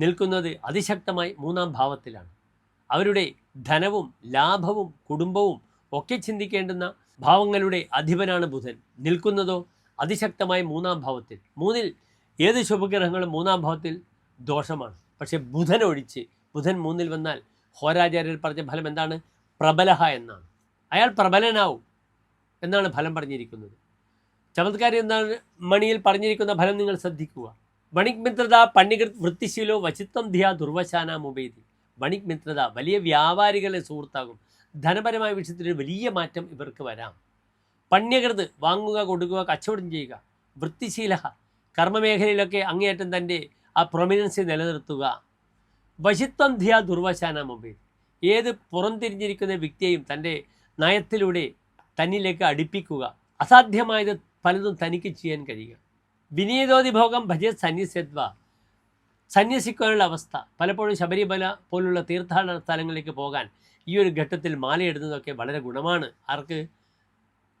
നിൽക്കുന്നത് അതിശക്തമായി മൂന്നാം ഭാവത്തിലാണ്. അവരുടെ ധനവും ലാഭവും കുടുംബവും ഒക്കെ ചിന്തിക്കേണ്ടുന്ന ഭാവങ്ങളുടെ അധിപനാണ് ബുധൻ. നിൽക്കുന്നതോ അതിശക്തമായി മൂന്നാം ഭാവത്തിൽ. മൂന്നിൽ ഏത് ശുഭഗ്രഹങ്ങളും മൂന്നാം ഭാവത്തിൽ ദോഷമാണ്. പക്ഷേ ബുധൻ ഒഴിച്ച് ബുധൻ മൂന്നിൽ വന്നാൽ ഹോരാചാര്യർ പറഞ്ഞ ഫലം എന്താണ്? പ്രബലഹ എന്നാണ്. അയാൾ പ്രബലനാവും എന്നാണ് ഫലം പറഞ്ഞിരിക്കുന്നത്. ചമത്കാരി എന്താണ് മണിയിൽ പറഞ്ഞിരിക്കുന്ന ഫലം നിങ്ങൾ ശ്രദ്ധിക്കുക. വണിക് മിത്രത പണ്ഡികൃത് വൃത്തിശീലോ വചിത്വം ധിയ ദുർവശാന മുബേദി വണിക് മിത്രത വലിയ വ്യാപാരികളെ സുഹൃത്താകും ധനപരമായ വിഷയത്തിൽ വലിയ മാറ്റം ഇവർക്ക് വരാം. പണ്യകൃത് വാങ്ങുക കൊടുക്കുക കച്ചവടം ചെയ്യുക. വൃത്തിശീല കർമ്മമേഖലയിലൊക്കെ അങ്ങേയറ്റം തന്റെ ആ പ്രൊമിനൻസ് നിലനിർത്തുക. വശിത്വം ധിയ ദുർവശാന മൊബൈൽ ഏത് പുറംതിരിഞ്ഞിരിക്കുന്ന വ്യക്തിയെയും തന്റെ നയത്തിലൂടെ തന്നിലേക്ക് അടുപ്പിക്കുക. അസാധ്യമായത് പലതും തനിക്ക് ചെയ്യാൻ കഴിയുക. വിനീതോതിഭോഗം ഭജത് സന്യസ്യത്വ സന്യസിക്കാനുള്ള അവസ്ഥ. പലപ്പോഴും ശബരിമല പോലുള്ള തീർത്ഥാടന സ്ഥലങ്ങളിലേക്ക് പോകാൻ ഈ ഒരു ഘട്ടത്തിൽ മാലയിടുന്നതൊക്കെ വളരെ ഗുണമാണ്. ആർക്ക്?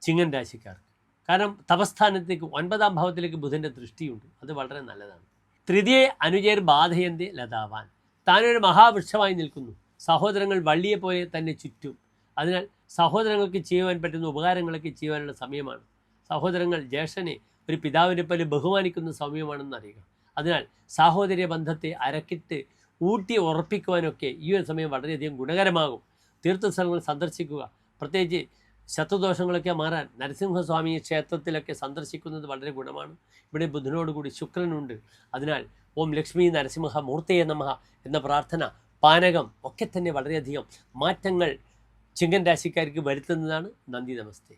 ചിങ്ങൻ രാശിക്കാർക്ക്. കാരണം തപസ്ഥാനത്തേക്ക് ഒൻപതാം ഭാവത്തിലേക്ക് ബുധന്റെ ദൃഷ്ടിയുണ്ട്. അത് വളരെ നല്ലതാണ്. തൃതിയെ അനുജേർ ബാധയന്തി ലതാവാൻ. താനൊരു മഹാവൃക്ഷമായി നിൽക്കുന്നു. സഹോദരങ്ങൾ വള്ളിയെ പോലെ തന്നെ ചുറ്റും. അതിനാൽ സഹോദരങ്ങൾക്ക് ചെയ്യുവാൻ പറ്റുന്ന ഉപകാരങ്ങളൊക്കെ ചെയ്യുവാനുള്ള സമയമാണ്. സഹോദരങ്ങൾ ജ്യേഷ്ഠനെ ഒരു പിതാവിനെ പോലെ ബഹുമാനിക്കുന്ന സമയമാണെന്ന് അറിയുക. അതിനാൽ സാഹോദര്യ ബന്ധത്തെ അരക്കിട്ട് ഊട്ടി ഉറപ്പിക്കുവാനൊക്കെ ഈ ഒരു സമയം വളരെയധികം ഗുണകരമാകും. തീർത്ഥസ്ഥലങ്ങൾ സന്ദർശിക്കുക. പ്രത്യേകിച്ച് ശത്രുദോഷങ്ങളൊക്കെ മാറാൻ നരസിംഹസ്വാമി ക്ഷേത്രത്തിലൊക്കെ സന്ദർശിക്കുന്നത് വളരെ ഗുണമാണ്. ഇവിടെ ബുധനോടുകൂടി ശുക്രനുണ്ട്. അതിനാൽ ഓം ലക്ഷ്മി നരസിംഹ മൂർത്തയെ നമഹ എന്ന പ്രാർത്ഥന പാനകം ഒക്കെ തന്നെ വളരെയധികം മാറ്റങ്ങൾ ചിങ്കൻ രാശിക്കാർക്ക് വരുത്തുന്നതാണ്. നന്ദി നമസ്തേ.